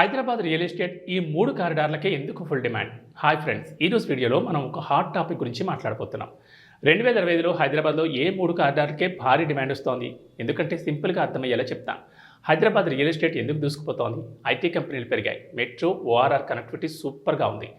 Hyderabad real estate ఈ మూడు కారిడార్లకే ఎందుకు ఫుల్ డిమాండ్? హాయ్ ఫ్రెండ్స్ ఈరోజు వీడియోలో మనం ఒక హాట్ టాపిక్ గురించి మాట్లాడబోతున్నాం. రెండు వేల ఇరవై ఐదులో హైదరాబాద్లో ఏ మూడు కారిడార్లకే భారీ డిమాండ్ వస్తోంది? ఎందుకంటే సింపుల్గా అర్థమయ్యేలా చెప్తాను హైదరాబాద్ రియల్ ఎస్టేట్ ఎందుకు దూసుకుపోతోంది? ఐటీ కంపెనీలు పెరిగాయి. మెట్రో ఓఆర్ఆర్ కనెక్టివిటీ సూపర్గా ఉంది.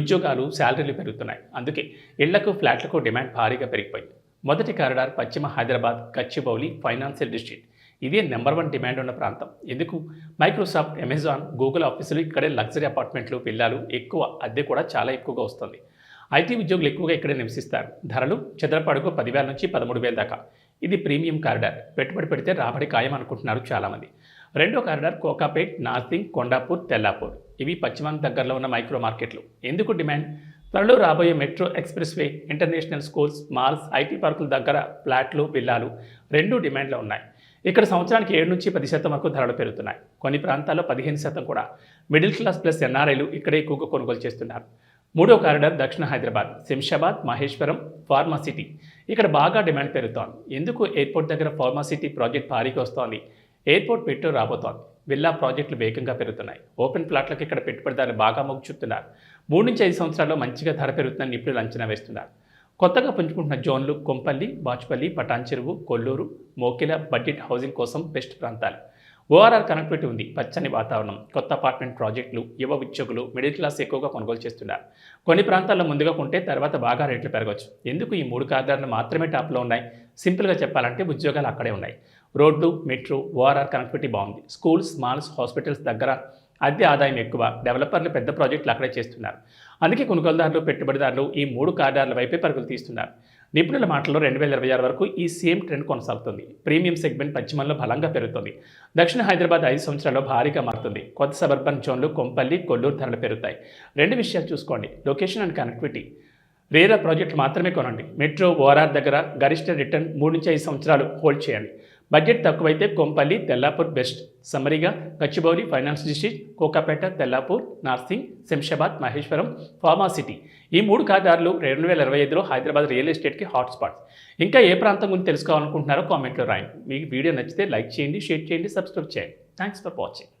ఉద్యోగాలు శాలరీలు పెరుగుతున్నాయి. అందుకే ఇళ్ళకు ఫ్లాట్లకు డిమాండ్ భారీగా పెరిగిపోయింది. మొదటి కారిడార్ పశ్చిమ హైదరాబాద్ గచ్చిబౌలి ఫైనాన్షియల్ డిస్ట్రిక్ట్. ఇదే నెంబర్ వన్ డిమాండ్ ఉన్న ప్రాంతం. ఎందుకు? మైక్రోసాఫ్ట్ అమెజాన్ గూగుల్ ఆఫీసులు ఇక్కడే లగ్జరీ అపార్ట్మెంట్లు పిల్లలు ఎక్కువ అద్దె కూడా చాలా ఎక్కువగా వస్తుంది. ఐటీ ఉద్యోగులు ఎక్కువగా ఇక్కడే నివసిస్తారు. ధరలు చదరపాడుకు పదివేల నుంచి పదమూడు వేల దాకా. ఇది ప్రీమియం కారిడార్. పెట్టుబడి పెడితే రాబడి ఖాయం అనుకుంటున్నారు చాలామంది. రెండో కారిడార్ కోకాపేట్ నార్సింగ్ కొండాపూర్ తెల్లాపూర్. ఇవి పశ్చిమానికి దగ్గరలో ఉన్న మైక్రో మార్కెట్లు. ఎందుకు డిమాండ్? త్వరలో రాబోయే metro expressway international schools malls IT పార్కుల దగ్గర ఫ్లాట్లు విల్లాలు రెండు డిమాండ్లో ఉన్నాయి. ఇక్కడ సంవత్సరానికి ఏడు నుంచి పది శాతం వరకు ధరలు పెరుగుతున్నాయి. కొన్ని ప్రాంతాల్లో పదిహేను శాతం కూడా. మిడిల్ క్లాస్ ప్లస్ ఎన్ఆర్ఐలు ఇక్కడే ఎక్కువగా కొనుగోలు చేస్తున్నారు. మూడో కారిడార్ దక్షిణ హైదరాబాద్ శంషాబాద్ మహేశ్వరం ఫార్మా సిటీ. ఇక్కడ బాగా డిమాండ్ పెరుగుతోంది. ఎందుకు ఎయిర్పోర్ట్ దగ్గర ఫార్మా సిటీ ప్రాజెక్ట్ భారీగా వస్తోంది? ఎయిర్పోర్ట్ మెట్రో రాబోతోంది. విల్లా ప్రాజెక్టులు వేగంగా పెరుగుతున్నాయి. ఓపెన్ ప్లాట్లకు ఇక్కడ పెట్టుబడిదారులు బాగా మొగ్గు చూపుతున్నారు. మూడు నుంచి ఐదు సంవత్సరాల్లో మంచిగా ధర పెరుగుతుందని నిపుణులు అంచనా వేస్తున్నారు. కొత్తగా పంచుకుంటున్న జోన్లు కొంపల్లి బాచుపల్లి పటాన్ చెరువు కొల్లూరు మోకిల బడ్జెట్ హౌసింగ్ కోసం బెస్ట్ ప్రాంతాలు. ఓఆర్ఆర్ కనెక్టివిటీ ఉంది పచ్చని వాతావరణం కొత్త అపార్ట్మెంట్ ప్రాజెక్టులు యువ ఉద్యోగులు మిడిల్ క్లాస్ ఎక్కువగా కొనుగోలు చేస్తున్నారు. కొన్ని ప్రాంతాల్లో ముందుగా కొంటే తర్వాత బాగా రేట్లు పెరగవచ్చు ఎందుకు ఈ మూడు కార్దారులు మాత్రమే టాప్లో ఉన్నాయి? సింపుల్గా చెప్పాలంటే ఉద్యోగాలు అక్కడే ఉన్నాయి. రోడ్లు మెట్రో ఓఆర్ఆర్ కనెక్టివిటీ బాగుంది. స్కూల్స్ మాల్స్ హాస్పిటల్స్ దగ్గర అద్దె ఆదాయం ఎక్కువ. డెవలపర్లు పెద్ద ప్రాజెక్టులు అక్కడే చేస్తున్నారు. అందుకే కొనుగోలుదారులు పెట్టుబడిదారులు ఈ మూడు కార్డార్ల వైపే పరుగులు తీస్తున్నారు. నిపుణుల మాటల్లో రెండు వేల ఇరవై ఆరు వరకు ఈ సేమ్ ట్రెండ్ కొనసాగుతుంది. ప్రీమియం సెగ్మెంట్ పశ్చిమంలో బలంగా పెరుగుతుంది. దక్షిణ హైదరాబాద్ ఐదు సంవత్సరాల్లో భారీగా మారుతుంది. కొత్త సబర్బన్ జోన్లు కొంపల్లి కొల్లూరు ధరలు పెరుగుతాయి. రెండు విషయాలు చూసుకోండి. Location and connectivity. రేరా ప్రాజెక్టులు మాత్రమే కొనండి. మెట్రో ఓఆర్ఆర్ దగ్గర గరిష్ట రిటర్న్ మూడు నుంచి ఐదు సంవత్సరాలు హోల్డ్ చేయండి. బడ్జెట్ తక్కువైతే Kompally Tellapur best. సమ్మరిగా Gachibowli finance district Kokapet Tellapur Narsing Shamshabad Maheshwaram pharma city. ఈ మూడు కార్డార్లు రెండు వేల ఇరవై ఐదులో హైదరాబాద్ రియల్ ఎస్టేట్కి హాట్స్పాట్స్ ఇంకా ఏ ప్రాంతం గురించి తెలుసుకోవాలనుకుంటున్నారో కామెంట్లో రాయండి. మీకు వీడియో నచ్చితే లైక్ చేయండి షేర్ చేయండి సబ్స్క్రైబ్ చేయండి. Thanks for watching